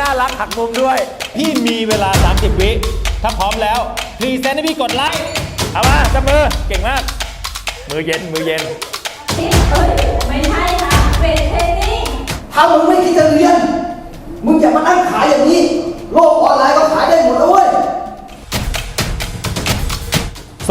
น่ารักหักมุมด้วย พี่มีเวลา 30 วิ ถ้าพร้อมแล้วพรีเซนต์ให้พี่กดไลค์ เอามาจับมือ เก่งมาก มือเย็น มือเย็นไม่ใช่ค่ะเวทเทรนนิ่งถ้ามึงไม่คิดจะเรียน มึงอย่ามานั่งขายอย่างนี้ โลกออนไลน์ก็ขายได้หมดแล้วเว้ย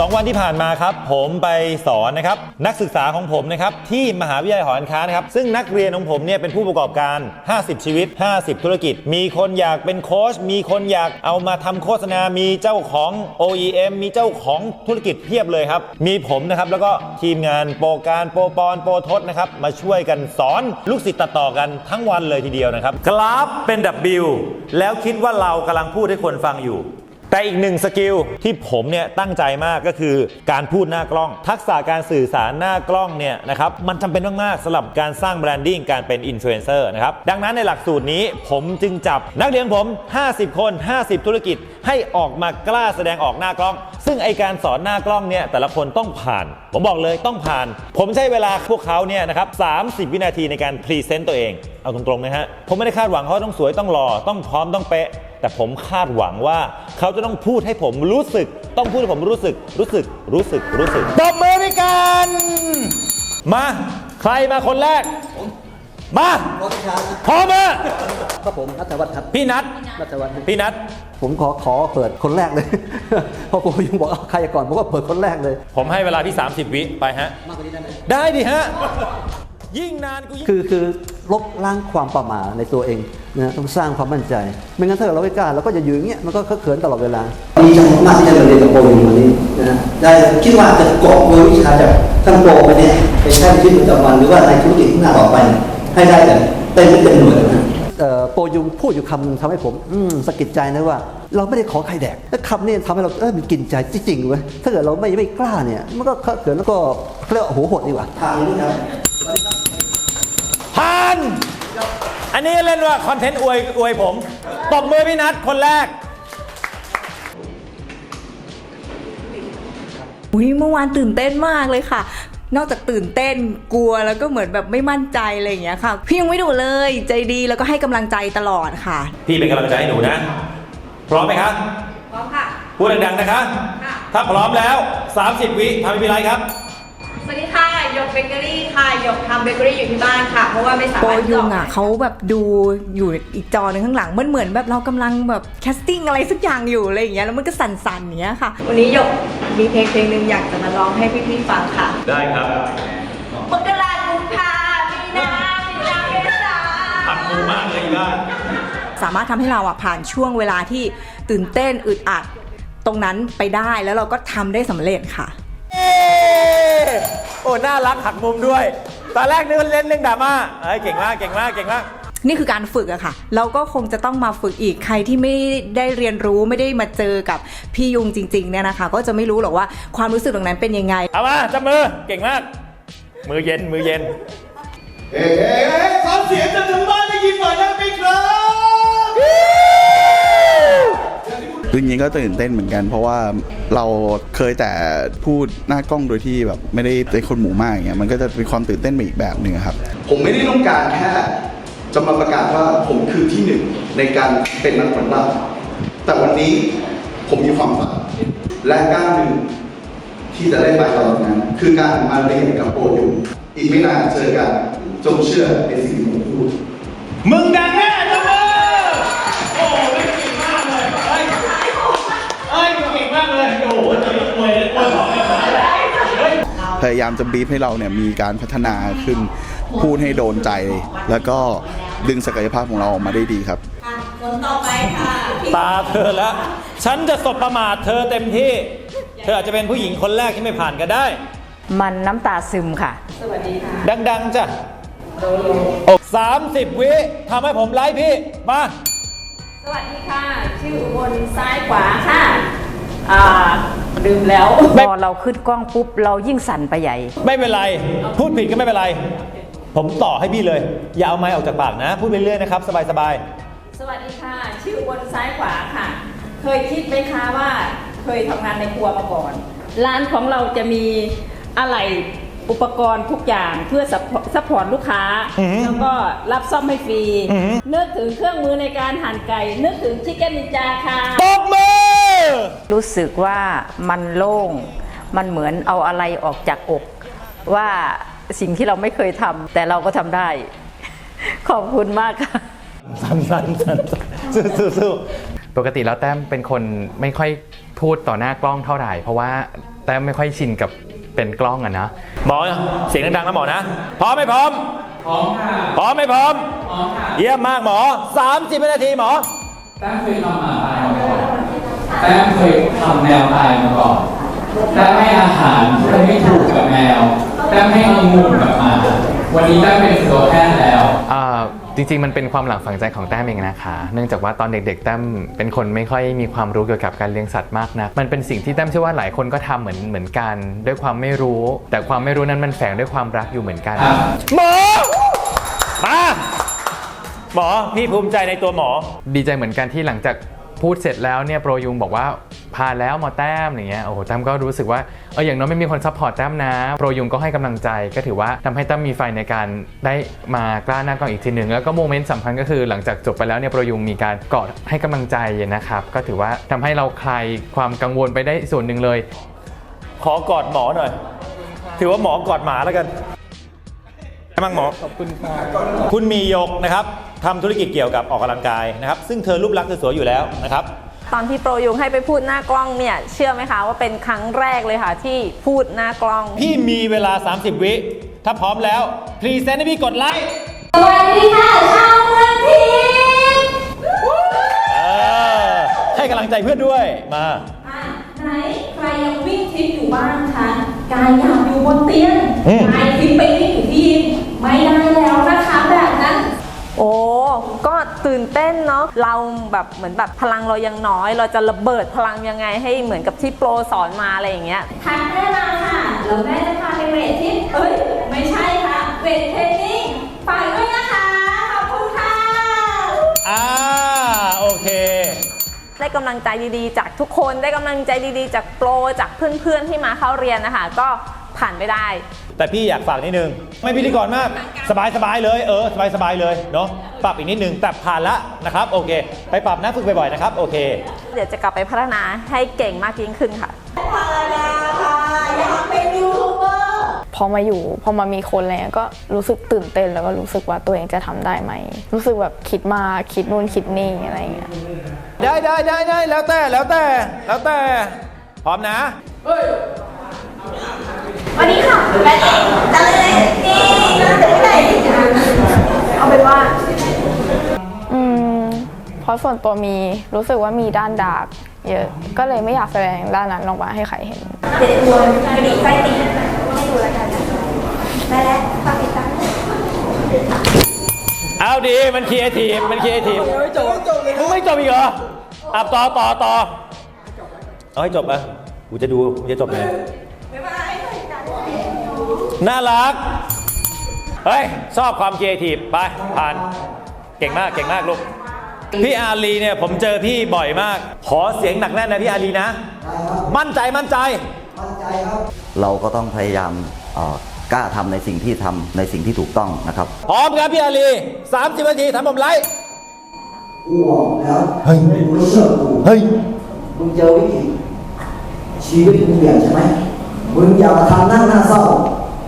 สองวันที่ผ่านมาครับ ผมไปสอนนะครับนักศึกษาของผมนะครับที่มหาวิทยาลัยหอการค้านะครับซึ่งนักเรียนของผมเนี่ยเป็นผู้ประกอบการ 50 ชีวิต 50 ธุรกิจ มีคนอยากเป็นโค้ชมีคนอยากเอามาทำโฆษณา มีเจ้าของ OEM มีเจ้าของธุรกิจเพียบเลยครับ มีผมนะครับแล้วก็ทีมงานโปรการโปรปอนโปรทศนะครับมาช่วยกันสอนลูกศิษย์ตัดต่อกันทั้งวันเลยทีเดียวนะครับกราฟเป็น W แล้วคิดว่าเรากำลังพูดให้คนฟังอยู่ แต่อีกหนึ่งสกิลที่ผมเนี่ยตั้งใจมากก็คือการพูดหน้ากล้อง ทักษะการสื่อสารหน้ากล้องเนี่ยนะครับมันจำเป็นมากๆสำหรับการสร้างแบรนดิ้งการเป็นอินฟลูเอนเซอร์นะครับดังนั้นในหลักสูตรนี้ผมจึงจับนักเรียนผม 50 คน 50 ธุรกิจให้ออกมากล้าแสดงออกหน้ากล้อง ซึ่งไอการสอนหน้ากล้องเนี่ยแต่ละคนต้องผ่าน ผมบอกเลยต้องผ่าน ผมใช้เวลาพวกเขาเนี่ยนะครับ30 วินาทีในการพรีเซนต์ตัวเองเอาตรงๆนะฮะผมไม่ได้คาดหวังเขาต้องสวยต้องหล่อต้องพร้อมต้องเป๊ะ แต่ผมคาดหวังว่า เขาจะต้องพูดให้ผมรู้สึก ต้องพูดให้ผมรู้สึก รู้สึก รู้สึก รู้สึกตบมือด้วยกัน มา ใครมาคนแรก มาขอประชาพร้อมมาครับผมนัทวัฒน์ครับพี่นัทนัทวัฒน์พี่นัทผมขอขอเปิดคนแรกเลยเพราะผมยังบอกเอาใครก่อนผมก็เปิดคนแรกเลย ผมให้เวลาพี่ 30 วิไปฮะมากกว่านี้ได้ไหมได้ดิฮะ ยิ่งนานกูยิ่งคือคือลบล้างความประมาทในตัวเองนะต้องสร้างความมั่นใจ ไม่งั้นถ้าเกิดเราไม่กล้าเราก็จะอยู่อย่างเงี้ยมันก็เคอะเขินตลอดเวลาดีใจมากที่ได้มาเรียนกับโปรอยู่วันนี้นะได้คิดว่าจะกอบโกยวิชาจากท่านโปรไปเนี่ยไปใช้ในชีวิตประจำวันหรือว่าในธุรกิจข้างหน้าต่อไป ให้ได้แบบเต็มเต็มหน่วยนะเอ่อโปรยุงพูดอยู่คำหนึงทำให้ผมอืมสะกิดใจนะว่า เราไม่ได้ขอใครแดกแล้วคำนี้ทำให้เราเออมันกินใจจริงๆเว้ยถ้าเกิดเราไม่ไม่กล้าเนี่ย มันก็เคอะเขินแล้วก็เรียกว่าโอ้โหโหดดีกว่าทางนี้ครับ ผ่าน อันนี้เล่นว่าคอนเทนต์อวยอวยผมตบมือพี่นัทคนแรก อุ้ยเมื่อวานตื่นเต้นมากเลยค่ะ นอกจากตื่นเต้นกลัวแล้วก็เหมือนแบบไม่มั่นใจอะไรอย่างเงี้ยค่ะ พี่ยังไม่ดูเลยใจดีแล้วก็ให้กำลังใจตลอดค่ะ พี่เป็นกำลังใจให้หนูนะ พร้อมไหมครับ พร้อมค่ะ พูดดังๆนะคะค่ะถ้าพร้อมแล้ว 30 วิทำให้พี่ไรครับ สวัสดีค่ะ หยกเบเกอรี่ค่ะหยกทำเบเกอรี่อยู่ที่บ้านค่ะ เพราะว่าไม่สาโปรมารถยุงจอะเขาแบบดูอยู่อีกจอหนึงข้างหลังมันเหมือนแบบเรากำลังแบบแคสติ้งอะไรสักอย่างอยู่อะไรอย่างเงี้ยแล้วมันก็สั่นๆอย่างเงี้ยค่ะ วันนี้หยกมีเพลงเพลงหนึ่งอยากจะมาร้องให้พี่ๆฟังค่ะ ได้ครับมกรากุมภามีนามีนาเมษาผักมูมากเลยบ้านสามารถทำให้เราอะผ่านช่วงเวลาที่ตื่นเต้นอึดอัดตรงนั้นไปได้แล้วเราก็ทำได้สำเร็จค่ะ โอ้น่ารักหักมุมด้วย ตอนแรกนึกว่าเล่นเรื่องดราม่าเอ้ยเก่งมากเก่งมากเก่งมาก นี่คือการฝึกอะค่ะ เราก็คงจะต้องมาฝึกอีกใครที่ไม่ได้เรียนรู้ไม่ได้มาเจอกับพี่ยุงจริงๆเนี่ยนะคะ ก็จะไม่รู้หรอกว่าความรู้สึกตรงนั้นเป็นยังไง เอามาจับมือเก่งมาก มือเย็นมือเย็นเฮ้ยเฮ้ยเฮ้ยขอเสียงจากทางบ้านได้ยินหน่อย จริงๆก็ตื่นเต้นเหมือนกัน เพราะว่าเราเคยแต่พูดหน้ากล้องโดยที่แบบไม่ได้เป็นคนหมู่มากอย่างเงี้ยมันก็จะเป็นความตื่นเต้นไปอีกแบบหนึ่งครับ ผมไม่ได้ต้องการแค่จะมาประกาศว่าผมคือที่หนึ่งในการเป็นนักปั่นบ้าแต่วันนี้ผมมีความฝันและก้าวหนึ่งที่จะได้ไปต่อจากนั้น คือการมาเรียนกับโปรอยู่อีกไม่นานเจอกันจงเชื่อในสิ่งที่ผมพูดมึงดังแน่ พยายามจะบีบให้เราเนี่ยมีการพัฒนาขึ้นพูดให้โดนใจ แล้วก็ดึงศักยภาพของเราออกมาได้ดีครับตาเธอแล้วฉันจะสบประมาทเธอเต็มที่ เธออาจจะเป็นผู้หญิงคนแรกที่ไม่ผ่านก็ได้ มันน้ำตาซึมค่ะดัง ๆจ้ะโอ้สามสิบวิทำให้ผมไลฟ์พี่ มา สวัสดีค่ะ ชื่ออุบลซ้ายขวาค่ะ อ่าดื่มแล้วไม่พอเราขึ้นกล้องปุ๊บ เรายิ่งสั่นไปใหญ่ ไม่เป็นไร พูดผิดก็ไม่เป็นไร ผมต่อให้พี่เลย อย่าเอาไม้ออกจากปากนะ พูดไปเรื่อยนะครับ สบายสวัสดีค่ะ ชื่ออุบลซ้ายขวาค่ะ เคยคิดไหมคะว่าเคยทำงานในครัวมาก่อน ร้านของเราจะมีอะไรอุปกรณ์ทุกอย่างเพื่อซัพพอร์ตลูกค้า แล้วก็รับซ่อมให้ฟรีนึกถึงเครื่องมือในการหั่นไก่ นึกถึงชิคเก้นนินจาค่ะตบมือ รู้สึกว่ามันโล่ง มันเหมือนเอาอะไรออกจากอก ว่าสิ่งที่เราไม่เคยทำแต่เราก็ทำได้ ขอบคุณมากค่ะสันสันสันสู้สู้สู้ปกติแล้วแต้มเป็นคนไม่ค่อยพูดต่อหน้ากล้องเท่าไหร่ เพราะว่าแต้มไม่ค่อยชินกับเป็นกล้องอะนะหมอเสียงดังๆนะหมอนะพร้อมไหมพร้อมพร้อมค่ะพร้อมไหมพร้อมพร้อมค่ะเยี่ยมมากหมอ 30วินาทีหมอแต้มเคยทำหมาตายมาก่อน แต้มเคยทำแมวตายมาก่อนแต้มให้อาหารที่ไม่ถูกกับแมวแต้มให้องุ่นกับหมาวันนี้แต้มเป็นตัวแพทย์แล้ว อ่าจริงๆ มันเป็นความหลังฝังใจของแต้มเองนะคะ เนื่องจากว่าตอนเด็กๆ แต้มเป็นคนไม่ค่อยมีความรู้เกี่ยวกับการเลี้ยงสัตว์มากนะมันเป็นสิ่งที่แต้มเชื่อว่าหลายคนก็ทำเหมือนเหมือนกัน ด้วยความไม่รู้ แต่ความไม่รู้นั้นมันแฝงด้วยความรักอยู่เหมือนกัน หมอ มา หมอ พี่ภูมิใจในตัวหมอ ดีใจเหมือนกันที่หลังจาก พูดเสร็จแล้วเนี่ยโปรยุงบอกว่าผ่านแล้วหมอแต้มอย่างเงี้ยโอ้โหแต้มก็รู้สึกว่าเอออย่างน้อยไม่มีคนซัพพอร์ตแต้มนะโปรยุงก็ให้กำลังใจก็ถือว่าทำให้แต้มมีไฟในการได้มากล้าหน้ากล้องอีกทีหนึ่งแล้วก็โมเมนต์สำคัญก็คือหลังจากจบไปแล้วเนี่ยโปรยุงมีการกอดให้กำลังใจนะครับก็ถือว่าทำให้เราคลายความกังวลไปได้ส่วนหนึ่งเลย ขอกอดหมอหน่อย ถือว่าหมอกอดหมาแล้วกันมั่งหมอขอบคุณครับคุณมียกนะครับ ทำธุรกิจเกี่ยวกับออกกำลังกายนะครับ ซึ่งเธอรูปลักษณ์เธอสวยอยู่แล้วนะครับ ตอนที่โปรยุงให้ไปพูดหน้ากล้องเนี่ย เชื่อไหมคะว่าเป็นครั้งแรกเลยค่ะที่พูดหน้ากล้อง พี่มีเวลา 30 วิ ถ้าพร้อมแล้ว พรีเซนต์ให้พี่กดไลค์ สวัสดีค่ะชาวเมืองทิพย์เออ ให้กำลังใจเพื่อนด้วย มา อะไหนใครยังวิ่งทิพย์อยู่บ้างคะกายอยากอยู่บนเตียงอืม กายทิพย์ไปวิ่งอยู่ที่ยิมไม่ได้แล้วนะคะแบบนั้น โอ้ ก็ตื่นเต้นเนาะ เราแบบเหมือนแบบพลังเรายังน้อย เราจะระเบิดพลังยังไงให้เหมือนกับที่โปรสอนมาอะไรอย่างเงี้ยทักแม่มาค่ะแล้วแม่จะพาไปเวททิพย์เอ้ย ไม่ใช่ค่ะ เวทเทรนนิ่งฝากด้วยนะคะ ขอบคุณค่ะ อ่า โอเค ได้กำลังใจดีๆ จากทุกคน ได้กำลังใจดีๆ จากโปร จากเพื่อนๆ ที่มาเข้าเรียนนะคะ ก็ผ่านไปได้ แต่พี่อยากฝากนิดนึง ไม่พิธีกรมาก สบายสบายๆเลย เออ สบายสบายๆเลยเนาะ ปรับอีกนิดนึง แต่ผ่านละนะครับ โอเค ไปปรับนะฝึกบ่อยๆนะครับ โอเค เดี๋ยวจะกลับไปพัฒนาให้เก่งมากยิ่งขึ้นค่ะพอมาอยู่พอมามีคนอะไรเงี้ยก็รู้สึกตื่นเต้นแล้วก็รู้สึกว่าตัวเองจะทำได้ไหม รู้สึกแบบคิดมากคิดนู่นคิดนี่อะไรเงี้ยได้ได้ได้ได้แล้วแต่แล้วแต่แล้วแต่พร้อมนะ วันนี้ค่ะแม่จะเลยนี่จะไปไหนเอาเป็นว่า อืมเพราะส่วนตัวมีรู้สึกว่ามีด้านดาร์กเยอะ ก็เลยไม่อยากแสดงด้านนั้นออกมาให้ใครเห็นเด็ดตัวกระดิ่งไส้ติ่งให้ดูแล้วกันได้แล้วฝากติดตามเอาดีมันครีเอทีฟมันครีเอทีฟไม่จบไม่จบเลยมึงไม่จบอีกเหรออะต่อต่อต่อเอาให้จบอะกูจะดูกูจะจบเลย น่ารัก เฮ้ย ชอบความครีเอทีฟไป ผ่าน เก่งมาก เก่งมากลูก พี่อารีเนี่ยผมเจอพี่บ่อยมาก ขอเสียงหนักแน่นนะพี่อารีนะ มั่นใจ มั่นใจ เราก็ต้องพยายามเอ่อกล้าทำในสิ่งที่ทำในสิ่งที่ถูกต้องนะครับ พร้อมครับพี่อารี30นาทีทำผมไลฟ์กูบอกแล้วเฮ้ยมึงเชื่อกูเฮ้ย มึงเจอวิกฤตชีวิตมึงเปลี่ยนใช่ไหมมึงอย่ามาทำหน้าหน้าเศร้า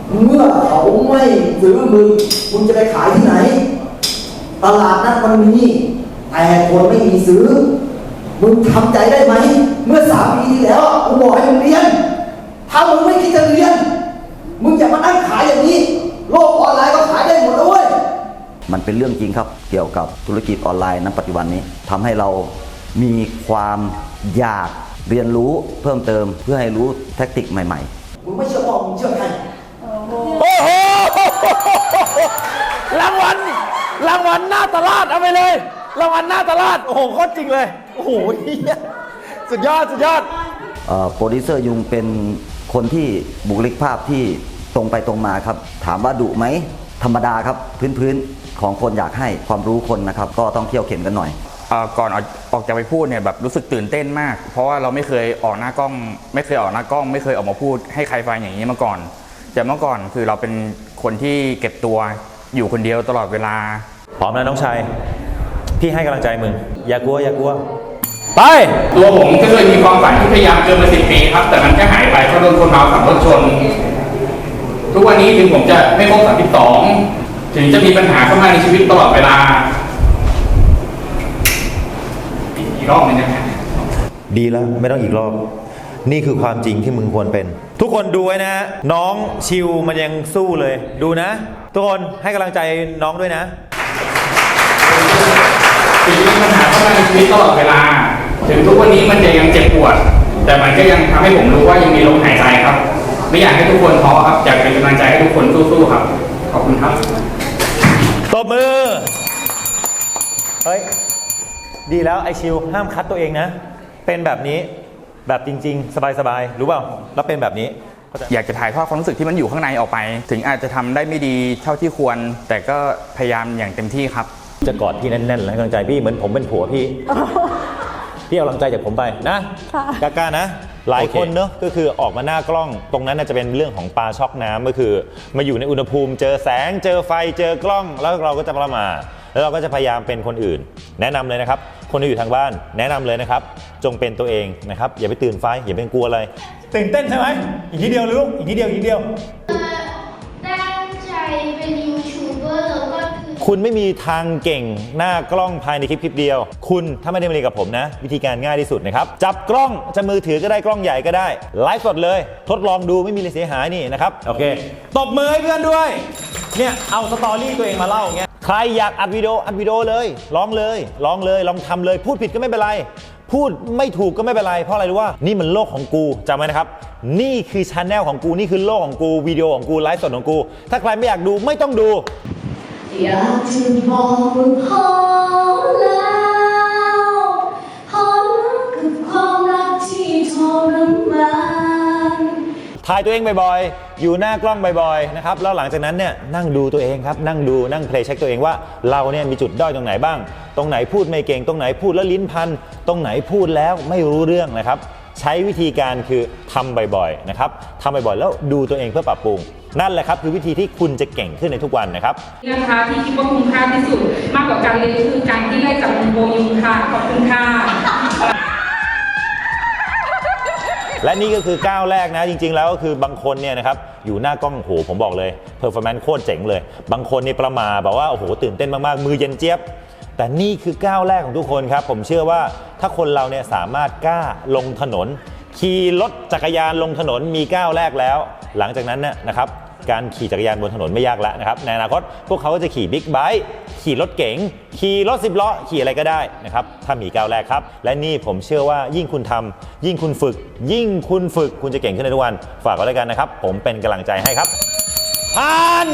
เมื่อเขาไม่ซื้อมึงมึงจะไปขายที่ไหน ตลาดนั้นมันมีแต่คนไม่มีซื้อ มึงทำใจได้ไหม เมื่อสามปีที่แล้วกูบอกให้มึงเรียน ถ้ามึงไม่คิดจะเรียน มึงอย่ามานั่งขายอย่างนี้ โลกออนไลน์ก็ขายได้หมดแล้วเว้ยมันเป็นเรื่องจริงครับ เกี่ยวกับธุรกิจออนไลน์ณปัจจุบันนี้ทำให้เรามีความอยากเรียนรู้เพิ่มเติมเพื่อให้รู้แท็กติกใหม่ๆมึงไม่เชื่อพ่อมึงเชื่อใคร โอ้โหรางวัลรางวัลหน้าตลาดเอาไปเลยรางวัลหน้าตลาดโอ้โหโคตรจริงเลย โอ้โหเหี้ยสุดยอดสุดยอด เอ่อโปรดิวเซอร์ยุงเป็นคนที่บุคลิกภาพที่ตรงไปตรงมาครับ ถามว่าดุไหมธรรมดาครับ พื้นๆของคนอยากให้ความรู้คนนะครับ ก็ต้องเที่ยวเข็นกันหน่อย เอ่อก่อนออกออกจากไปพูดเนี่ยแบบรู้สึกตื่นเต้นมาก เพราะว่าเราไม่เคยออกหน้ากล้อง ไม่เคยออกหน้ากล้อง ไม่เคยออกมาพูดให้ใครฟังอย่างนี้มาก่อน จากเมื่อก่อนคือเราเป็นคนที่เก็บตัวอยู่คนเดียวตลอดเวลา พร้อมแล้วน้องชาย พี่ให้กำลังใจมึง อย่ากลัวอย่ากลัว ไป ตัวผมก็เคยมีความฝันที่พยายามเกินมาสิบปีครับ แต่มันก็หายไปเพราะโดนคนเมาขับรถชน ทุกวันนี้ถึงผมจะไม่ครบ32ถึงจะมีปัญหาเข้ามาในชีวิตตลอดเวลา อีกรอบหนึงนะฮะ ดีแล้วไม่ต้องอีกรอบ นี่คือความจริงที่มึงควรเป็น ทุกคนดูไว้นะ น้องชิวมันยังสู้เลย ดูนะ ทุกคนให้กำลังใจน้องด้วยนะถึงมีปัญหาเข้ามาในชีวิตตลอดเวลา ถึงทุกวันนี้มันจะยังเจ็บปวด แต่มันก็ยังทำให้ผมรู้ว่ายังมีลมหายใจครับ ไม่อยากให้ทุกคนท้อครับ อยากเป็นกำลังใจให้ทุกคนสู้ๆครับ ขอบคุณครับ ตบมือ เฮ้ย ดีแล้วไอชิวห้ามคัดตัวเองนะ เป็นแบบนี้ แบบจริง ๆ สบายๆรู้เปล่าแล้วเป็นแบบนี้เข้าใจอยากจะถ่ายทอดความรู้สึกที่มันอยู่ข้างในออกไป ถึงอาจจะทำได้ไม่ดีเท่าที่ควร แต่ก็พยายามอย่างเต็มที่ครับ จะกอดพี่แน่นๆแล้วให้กำลังใจพี่เหมือนผมเป็นผัวพี่ พี่เอากำลังใจจากผมไปนะกล้าๆนะ หลายคนเนอะก็คือออกมาหน้ากล้อง ตรงนั้นน่าจะเป็นเรื่องของปลาช็อกน้ำก็คือ มาอยู่ในอุณหภูมิ เจอแสง เจอไฟเจอกล้องแล้วเราก็จะประมาท แล้วเราก็จะพยายามเป็นคนอื่น แนะนำเลยนะครับ คนที่อยู่ทางบ้าน แนะนำเลยนะครับ จงเป็นตัวเองนะครับ อย่าไปตื่นไฟอย่าเป็นกลัวอะไร ตื่นเต้นใช่ไหมอีกทีเดียวลูกอีกทีเดียวอีกทีเดียวตั้งใจเป็นยูทูบเบอร์แล้วก็คือคุณไม่มีทางเก่งหน้ากล้องภายในคลิปคลิปเดียว คุณถ้าไม่ได้มาเรียนกับผมนะ วิธีการง่ายที่สุดนะครับ จับกล้องจะมือถือก็ได้กล้องใหญ่ก็ได้ไลฟ์สดเลย ทดลองดูไม่มีอะไรเสียหายนี่นะครับ โอเค ตบมือให้เพื่อนด้วย เนี่ย เอาสตอรี่ตัวเองมาเล่าอย่างเงี้ย ใครอยากอัดวิดีโออัดวิดีโอเลยร้องเลยร้องเลยลองทำเลย พูดผิดก็ไม่เป็นไร พูดไม่ถูกก็ไม่เป็นไรเพราะอะไรรู้ว่านี่มันโลกของกูจำไว้นะครับ นี่คือช anel ของกูนี่คือโลกของกูวิดีโอของกูไลฟ์สดของกู ถ้าใครไม่อยากดูไม่ต้องดูอยากจะบอกว่าพอแล้วพอแล้วกับความรักที่ทรมาน ถ่ายตัวเองบ่อยๆ อยู่หน้ากล้องบ่อยๆนะครับแล้วหลังจากนั้นเนี่ยนั่งดูตัวเองครับนั่งดูนั่งเพลย์เช็คตัวเองว่าเราเนี่ยมีจุดด้อยตรงไหนบ้าง ตรงไหนพูดไม่เก่งตรงไหนพูดแล้วลิ้นพัน ตรงไหนพูดแล้วไม่รู้เรื่องนะครับใช้วิธีการคือทำบ่อยๆนะครับทำบ่อยๆแล้วดูตัวเองเพื่อปรับปรุง นั่นแหละครับคือวิธีที่คุณจะเก่งขึ้นในทุกวันนะครับนะคะที่คิดว่าคุ้มค่าที่สุดมากกว่าการเรียนคือการที่ได้จับมือโบยุงค่ะขอบคุณค่ะ และนี่ก็คือก้าวแรกนะจริง ๆ แล้วก็คือบางคนเนี่ยนะครับอยู่หน้ากล้องโหผมบอกเลยเพอร์ฟอร์แมนซ์โคตรเจ๋งเลย บางคนนี่ประมาแบบว่าโอ้โหตื่นเต้นมากๆมือเย็นเจี๊ยบ แต่นี่คือก้าวแรกของทุกคนครับผมเชื่อว่าถ้าคนเราเนี่ยสามารถกล้าลงถนนขี่รถจักรยานลงถนนมีก้าวแรกแล้ว หลังจากนั้นเนี่ยนะครับ การขี่จักรยานบนถนนไม่ยากแล้วนะครับในอนาคตพวกเขาก็จะขี่บิ๊กไบค์ขี่รถเก๋งขี่รถสิบล้อขี่อะไรก็ได้นะครับถ้ามีก้าวแรกครับ และนี่ผมเชื่อว่ายิ่งคุณทำยิ่งคุณฝึก ยิ่งคุณฝึกคุณจะเก่งขึ้นในทุกวัน ฝากไว้แล้วกันนะครับ ผมเป็นกำลังใจให้ครับผ่าน